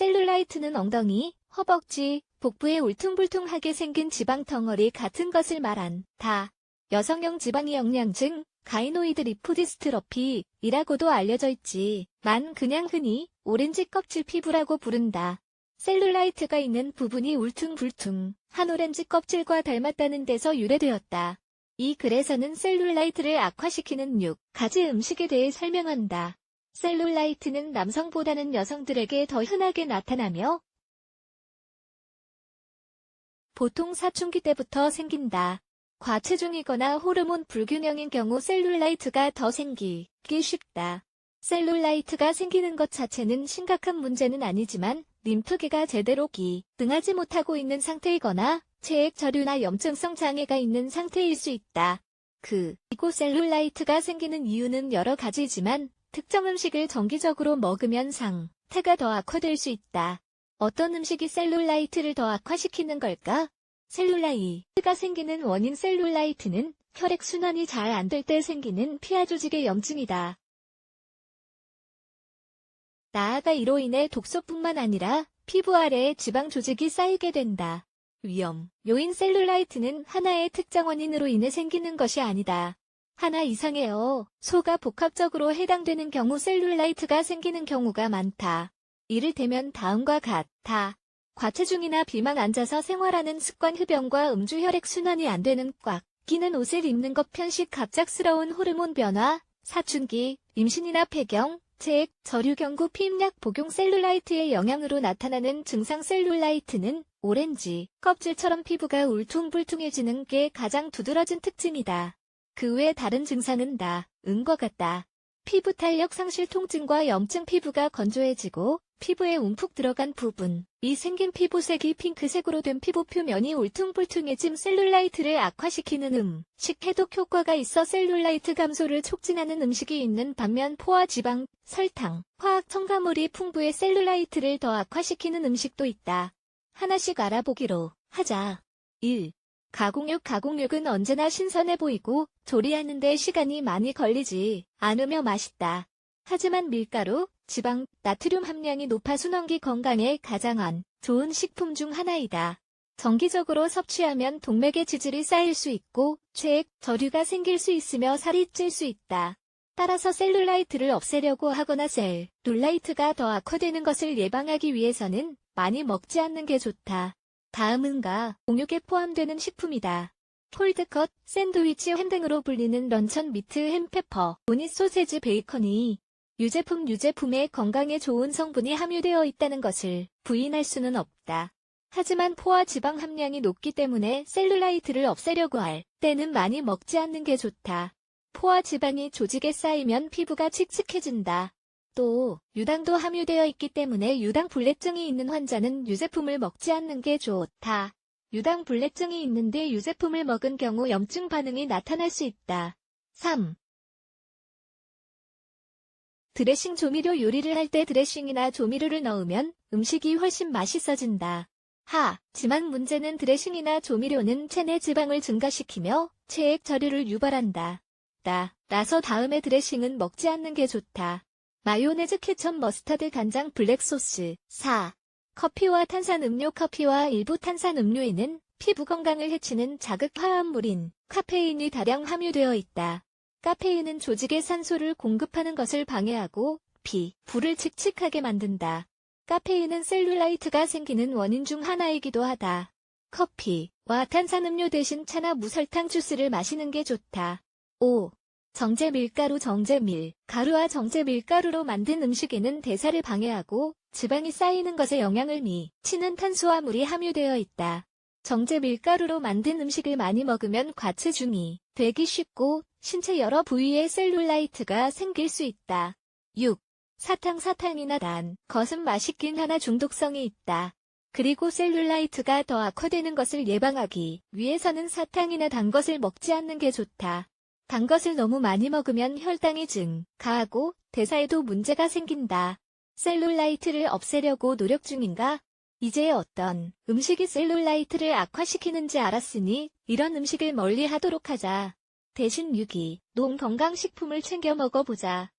셀룰라이트는 엉덩이, 허벅지, 복부에 울퉁불퉁하게 생긴 지방 덩어리 같은 것을 말한다. 여성형 지방의 영양증, 가이노이드 리포디스트러피이라고도 알려져 있지. 만 그냥 흔히 오렌지 껍질 피부라고 부른다. 셀룰라이트가 있는 부분이 울퉁불퉁 한 오렌지 껍질과 닮았다는 데서 유래되었다. 이 글에서는 셀룰라이트를 악화시키는 6가지 음식에 대해 설명한다. 셀룰라이트는 남성보다는 여성들에게 더 흔하게 나타나며 보통 사춘기 때부터 생긴다. 과체중이거나 호르몬 불균형인 경우 셀룰라이트가 더 생기기 쉽다. 셀룰라이트가 생기는 것 자체는 심각한 문제는 아니지만 림프계가 제대로 기능하지 못하고 있는 상태이거나 체액 저류나 염증성 장애가 있는 상태일 수 있다. 그리고 셀룰라이트가 생기는 이유는 여러 가지지만 특정 음식을 정기적으로 먹으면 상태가 더 악화될 수 있다. 어떤 음식이 셀룰라이트를 더 악화시키는 걸까? 셀룰라이트가 생기는 원인 셀룰라이트는 혈액순환이 잘 안 될 때 생기는 피하 조직의 염증이다. 나아가 이로 인해 독소뿐만 아니라 피부 아래에 지방 조직이 쌓이게 된다. 위험 요인 셀룰라이트는 하나의 특정 원인으로 인해 생기는 것이 아니다. 하나 이상의 소가 복합적으로 해당되는 경우 셀룰라이트가 생기는 경우가 많다. 이를테면 다음과 같다. 과체중이나 비만 앉아서 생활하는 습관 흡연과 음주 혈액 순환이 안 되는 꽉 끼는 옷을 입는 것 편식 갑작스러운 호르몬 변화, 사춘기, 임신이나 폐경, 체액, 저류경구 피임약 복용 셀룰라이트의 영향으로 나타나는 증상 셀룰라이트는 오렌지, 껍질처럼 피부가 울퉁불퉁해지는 게 가장 두드러진 특징이다. 그 외 다른 증상은 다, 은과 같다. 피부 탄력 상실 통증과 염증 피부가 건조해지고 피부에 움푹 들어간 부분, 이 생긴 피부색이 핑크색으로 된 피부 표면이 울퉁불퉁해짐 셀룰라이트를 악화시키는 음 식 해독 효과가 있어 셀룰라이트 감소를 촉진하는 음식이 있는 반면 포화 지방, 설탕, 화학 첨가물이 풍부해 셀룰라이트를 더 악화시키는 음식도 있다. 하나씩 알아보기로 하자. 1. 가공육 가공육은 언제나 신선해 보이고 조리하는데 시간이 많이 걸리지 않으며 맛있다. 하지만 밀가루, 지방, 나트륨 함량이 높아 순환기 건강에 가장 안 좋은 식품 중 하나이다. 정기적으로 섭취하면 동맥의 지질이 쌓일 수 있고 체액, 저류가 생길 수 있으며 살이 찔 수 있다. 따라서 셀룰라이트를 없애려고 하거나 셀룰라이트가 더 악화되는 것을 예방하기 위해서는 많이 먹지 않는 게 좋다. 다음은 가, 공육에 포함되는 식품이다. 폴드컷, 샌드위치 햄 등으로 불리는 런천 미트 햄페퍼, 보닛 소세지 베이컨이 유제품 유제품에 건강에 좋은 성분이 함유되어 있다는 것을 부인할 수는 없다. 하지만 포화 지방 함량이 높기 때문에 셀룰라이트를 없애려고 할 때는 많이 먹지 않는 게 좋다. 포화 지방이 조직에 쌓이면 피부가 칙칙해진다. 또 유당도 함유되어 있기 때문에 유당 불내증이 있는 환자는 유제품을 먹지 않는 게 좋다. 유당 불내증이 있는데 유제품을 먹은 경우 염증 반응이 나타날 수 있다. 3. 드레싱 조미료 요리를 할 때 드레싱이나 조미료를 넣으면 음식이 훨씬 맛있어진다. 하 지만 문제는 드레싱이나 조미료는 체내 지방을 증가시키며 체액 저류를 유발한다. 나, 라서 다음에 드레싱은 먹지 않는 게 좋다. 마요네즈 케첩 머스타드 간장 블랙소스 4. 커피와 탄산음료 커피와 일부 탄산음료에는 피부 건강을 해치는 자극 화합물인 카페인이 다량 함유되어 있다. 카페인은 조직에 산소를 공급하는 것을 방해하고 피, 불을 칙칙하게 만든다. 카페인은 셀룰라이트가 생기는 원인 중 하나이기도 하다. 커피와 탄산음료 대신 차나 무설탕 주스를 마시는 게 좋다. 5. 정제 밀가루 정제 밀, 가루와 정제 밀가루로 만든 음식에는 대사를 방해하고 지방이 쌓이는 것에 영향을 미치는 탄수화물이 함유되어 있다. 정제 밀가루로 만든 음식을 많이 먹으면 과체중이 되기 쉽고 신체 여러 부위에 셀룰라이트가 생길 수 있다. 6. 사탕 사탕이나 단, 것은 맛있긴 하나 중독성이 있다. 그리고 셀룰라이트가 더 악화되는 것을 예방하기 위해서는 사탕이나 단 것을 먹지 않는 게 좋다. 단 것을 너무 많이 먹으면 혈당이 증가하고 대사에도 문제가 생긴다. 셀룰라이트를 없애려고 노력 중인가? 이제 어떤 음식이 셀룰라이트를 악화시키는지 알았으니 이런 음식을 멀리 하도록 하자. 대신 유기, 농 건강식품을 챙겨 먹어보자.